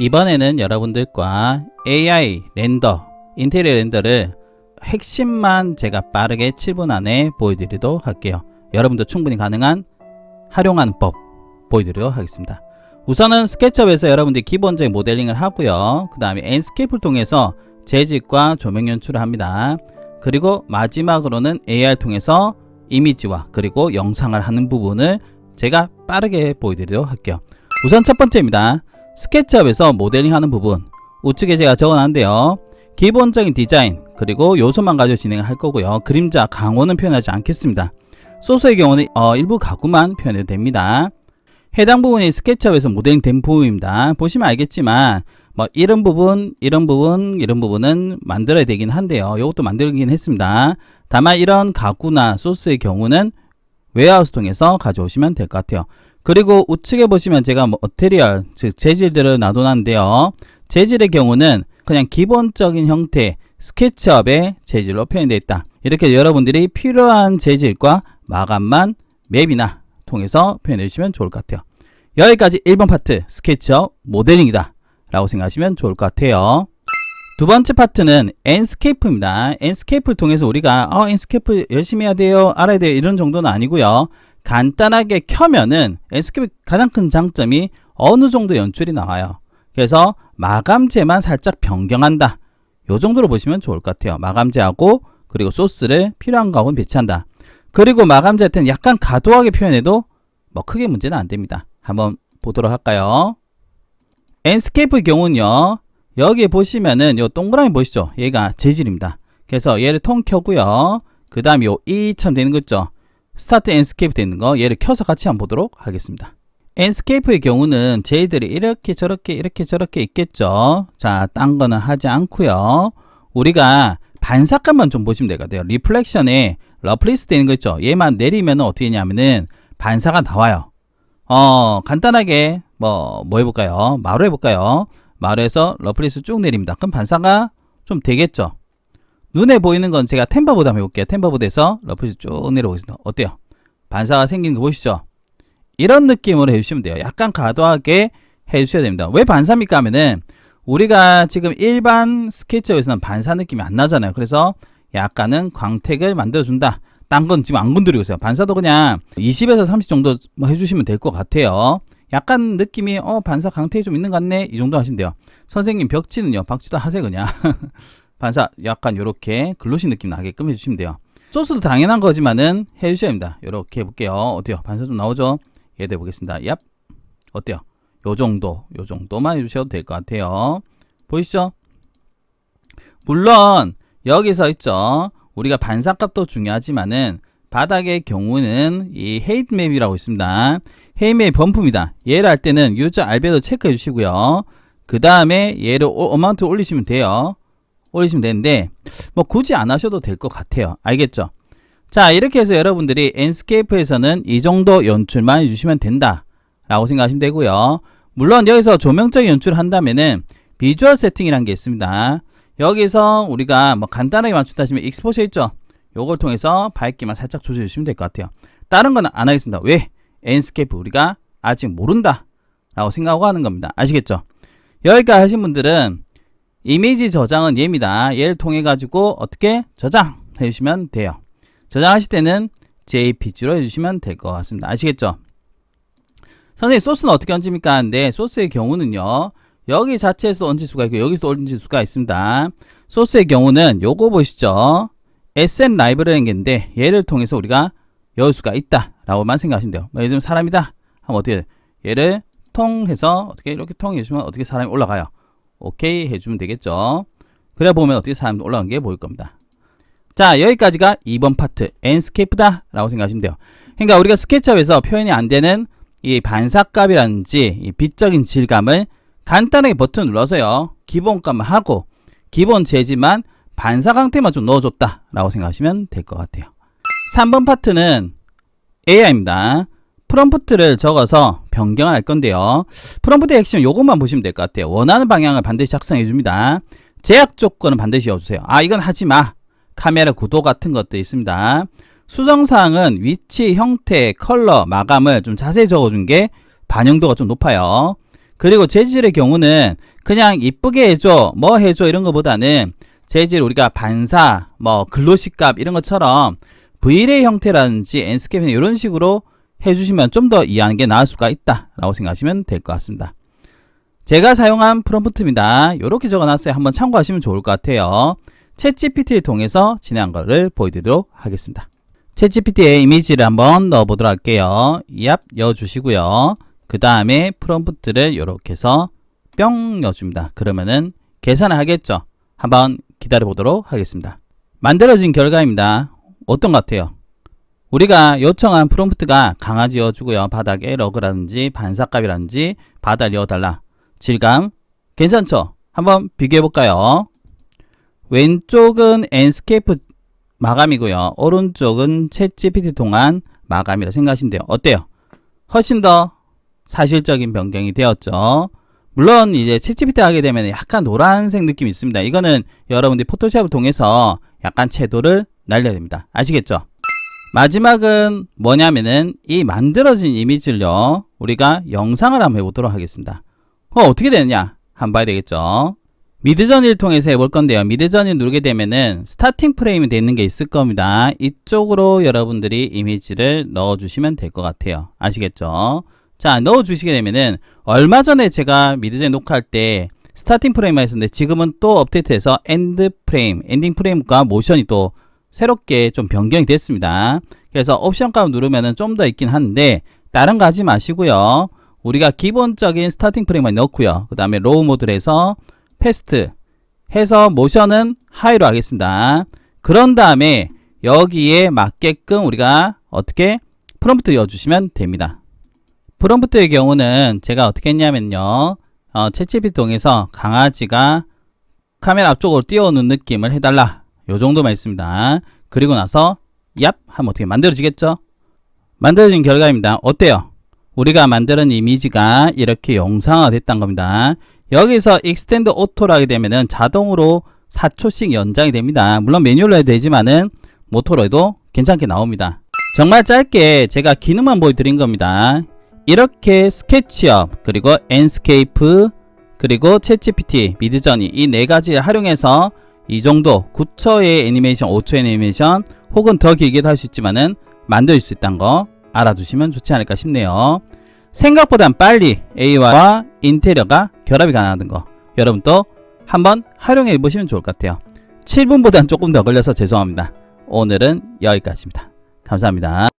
이번에는 여러분들과 AI 렌더, 인테리어 렌더를 핵심만 제가 빠르게 7분 안에 보여드리도록 할게요. 여러분도 충분히 가능한 활용하는 법 보여드리도록 하겠습니다. 우선은 스케치업에서 여러분들이 기본적인 모델링을 하고요. 그 다음에 엔스케이프를 통해서 재질과 조명 연출을 합니다. 그리고 마지막으로는 AR 통해서 이미지와 그리고 영상을 하는 부분을 제가 빠르게 보여드리도록 할게요. 우선 첫 번째입니다. 스케치업에서 모델링 하는 부분 우측에 제가 적어놨는데요. 기본적인 디자인 그리고 요소만 가지고 진행을 할 거고요. 그림자 강호는 표현하지 않겠습니다. 소스의 경우는 어, 일부 가구만 표현해도 됩니다. 해당 부분이 스케치업에서 모델링 된 부분입니다. 보시면 알겠지만 뭐 이런 부분, 이런 부분, 이런 부분은 만들어야 되긴 한데요. 이것도 만들긴 했습니다. 다만 이런 가구나 소스의 경우는 웨어하우스 통해서 가져오시면 될 것 같아요. 그리고 우측에 보시면 제가 뭐 어테리얼, 즉 재질들을 놔둬놨는데요. 재질의 경우는 그냥 기본적인 형태 스케치업의 재질로 표현되어 있다. 이렇게 여러분들이 필요한 재질과 마감만 맵이나 통해서 표현해 주시면 좋을 것 같아요. 여기까지 1번 파트 스케치업 모델링이다 라고 생각하시면 좋을 것 같아요. 두 번째 파트는 엔스케이프입니다. 엔스케이프를 통해서 우리가 어, 엔스케이프 열심히 해야 돼요, 알아야 돼요 이런 정도는 아니고요. 간단하게 켜면은 엔스케이프 가장 큰 장점이 어느 정도 연출이 나와요. 그래서 마감재만 살짝 변경한다. 요 정도로 보시면 좋을 것 같아요. 마감재하고 그리고 소스를 필요한 거하고 배치한다. 그리고 마감재한테는 약간 과도하게 표현해도 뭐 크게 문제는 안 됩니다. 한번 보도록 할까요? 엔스케이프의 경우는요. 여기 보시면은 요 동그라미 보시죠? 얘가 재질입니다. 그래서 얘를 통 켜고요. 그 다음에 요 이처럼 되는 거 있죠? 스타트 엔스케이프 되는 거 얘를 켜서 같이 한번 보도록 하겠습니다. 엔스케이프의 경우는 저희들이 이렇게 저렇게 이렇게 저렇게 있겠죠. 자, 딴 거는 하지 않고요. 우리가 반사감만 좀 보시면 되거든요. 리플렉션에 러플리스 되는 거 있죠. 얘만 내리면 어떻게 되냐면은 반사가 나와요. 어, 간단하게 뭐, 뭐 해볼까요? 마루 해볼까요? 마루에서 러플리스 쭉 내립니다. 그럼 반사가 좀 되겠죠? 눈에 보이는 건 제가 템버보드 한번 해볼게요. 템버보드에서 러플리스 쭉 내려오겠습니다. 어때요? 반사가 생기는 거 보시죠? 이런 느낌으로 해주시면 돼요. 약간 과도하게 해주셔야 됩니다. 왜 반사입니까 하면은 우리가 지금 일반 스케치업에서는 반사 느낌이 안 나잖아요. 그래서 약간은 광택을 만들어준다. 딴 건 지금 안 건드리고 있어요. 반사도 그냥 20에서 30 정도 뭐 해주시면 될 것 같아요. 약간 느낌이 어 반사 광택이 좀 있는 것 같네 이 정도 하시면 돼요. 선생님 벽지는요 박지도 하세요 그냥 반사 약간 요렇게 글로시 느낌 나게끔 해주시면 돼요. 소스도 당연한 거지만은 해주셔야 됩니다. 요렇게 해볼게요. 어때요? 반사 좀 나오죠? 얘도 해보겠습니다. 얍 어때요? 요 정도 요 정도만 해주셔도 될 것 같아요. 보이시죠? 물론 여기서 있죠. 우리가 반사값도 중요하지만은 바닥의 경우는 이 헤이트 맵이라고 있습니다. 헤이트 맵 범프입니다. 얘를 할 때는 유저 알베도 체크해 주시고요. 그 다음에 얘를 오- 어마운트 올리시면 돼요. 올리시면 되는데 뭐 굳이 안 하셔도 될 것 같아요. 알겠죠? 자 이렇게 해서 여러분들이 엔스케이프에서는 이 정도 연출만 해주시면 된다 라고 생각하시면 되고요. 물론 여기서 조명적인 연출을 한다면은 비주얼 세팅이라는 게 있습니다. 여기서 우리가 뭐 간단하게 맞춘다 하시면 익스포셔 있죠? 요걸 통해서 밝기만 살짝 조절해 주시면 될 것 같아요. 다른 거는 안 하겠습니다. 왜? 엔스케이프 우리가 아직 모른다 라고 생각하고 하는 겁니다. 아시겠죠? 여기까지 하신 분들은 이미지 저장은 얘입니다. 얘를 통해 가지고 어떻게 저장해 주시면 돼요. 저장하실 때는 JPG로 해주시면 될 것 같습니다. 아시겠죠? 선생님 소스는 어떻게 얹습니까? 하는데 소스의 경우는요. 여기 자체에서 얹을 수가 있고 여기서 얹을 수가 있습니다. 소스의 경우는 요거 보시죠. SN 라이브러리라는 게 있는데 얘를 통해서 우리가 열 수가 있다 라고만 생각하시면 돼요. 뭐 예를 들면 사람이다 하면 어떻게? 얘를 통해서 어떻게 이렇게 통해 주시면 어떻게 사람이 올라가요. 오케이 해주면 되겠죠. 그래 보면 어떻게 사람이 올라간 게 보일 겁니다. 자 여기까지가 2번 파트 엔스케이프다 라고 생각하시면 돼요. 그러니까 우리가 스케치업에서 표현이 안 되는 이 반사값이라든지 이 빛적인 질감을 간단하게 버튼 눌러서요. 기본값만 하고 기본 재질만 반사 강태만 좀 넣어줬다 라고 생각하시면 될 것 같아요. 3번 파트는 AI입니다. 프롬프트를 적어서 변경을 할 건데요. 프롬프트의 핵심 요것만 보시면 될 것 같아요. 원하는 방향을 반드시 작성해 줍니다. 제약 조건은 반드시 넣어주세요. 아 이건 하지 마. 카메라 구도 같은 것도 있습니다. 수정사항은 위치, 형태, 컬러, 마감을 좀 자세히 적어준 게 반영도가 좀 높아요. 그리고 재질의 경우는 그냥 이쁘게 해줘, 뭐 해줘 이런 것보다는 재질 우리가 반사, 뭐 글로시 값 이런 것처럼 Vray 형태라든지 엔스케이프 이런 식으로 해주시면 좀 더 이해하는 게 나을 수가 있다라고 생각하시면 될 것 같습니다. 제가 사용한 프롬프트입니다. 이렇게 적어놨어요. 한번 참고하시면 좋을 것 같아요. 챗GPT를 통해서 진행한 것을 보여드리도록 하겠습니다. 챗GPT에 이미지를 한번 넣어보도록 할게요. 얍 넣어주시고요. 그 다음에 프롬프트를 이렇게 해서 뿅 넣어줍니다. 그러면은 계산을 하겠죠. 한번 기다려 보도록 하겠습니다. 만들어진 결과입니다. 어떤 것 같아요? 우리가 요청한 프롬프트가 강아지 여주고요. 바닥에 러그라든지 반사값이라든지 바닥 여달라. 질감 괜찮죠? 한번 비교해 볼까요? 왼쪽은 엔스케이프 마감이고요. 오른쪽은 챗GPT 통한 마감이라 생각하시면 돼요. 어때요? 훨씬 더 사실적인 변경이 되었죠. 물론 이제 챗GPT 하게 되면 약간 노란색 느낌이 있습니다. 이거는 여러분들이 포토샵을 통해서 약간 채도를 날려야 됩니다. 아시겠죠? 마지막은 뭐냐면은 이 만들어진 이미지를요 우리가 영상을 한번 해보도록 하겠습니다. 어, 어떻게 되느냐 한번 봐야 되겠죠. 미드저니를 통해서 해볼 건데요. 미드저니 누르게 되면은 스타팅 프레임이 되는 게 있을 겁니다. 이쪽으로 여러분들이 이미지를 넣어 주시면 될 것 같아요. 아시겠죠? 자, 넣어 주시게 되면은 얼마 전에 제가 미드저니 녹화할 때 스타팅 프레임만 했었는데 지금은 또 업데이트해서 엔드 프레임, 엔딩 프레임과 모션이 또 새롭게 좀 변경이 됐습니다. 그래서 옵션 값 누르면은 좀 더 있긴 한데 다른 거 하지 마시고요. 우리가 기본적인 스타팅 프레임만 넣고요. 그 다음에 로우 모드로 해서 패스트 해서 모션은 하이로 하겠습니다. 그런 다음에 여기에 맞게끔 우리가 어떻게 프롬프트 넣어주시면 됩니다. 프롬프트의 경우는 제가 어떻게 했냐면요. 어, 채채비 통해서 강아지가 카메라 앞쪽으로 띄워놓는 느낌을 해달라. 요 정도만 있습니다. 그리고 나서 얍 하면 어떻게 만들어지겠죠? 만들어진 결과입니다. 어때요? 우리가 만드는 이미지가 이렇게 영상화 됐단 겁니다. 여기서 익스텐드 오토로 하게 되면은 자동으로 4초씩 연장이 됩니다. 물론 매뉴얼로 해도 되지만은 모토로 해도 괜찮게 나옵니다. 정말 짧게 제가 기능만 보여드린 겁니다. 이렇게 스케치업 그리고 엔스케이프 그리고 챗GPT 미드저니 이 네 가지를 활용해서 이 정도 9초의 애니메이션 5초의 애니메이션 혹은 더 길게도 할 수 있지만은 만들 수 있다는 거 알아두시면 좋지 않을까 싶네요. 생각보단 빨리 AI와 인테리어가 결합이 가능한 거 여러분 또 한번 활용해 보시면 좋을 것 같아요. 7분보단 조금 더 걸려서 죄송합니다. 오늘은 여기까지입니다. 감사합니다.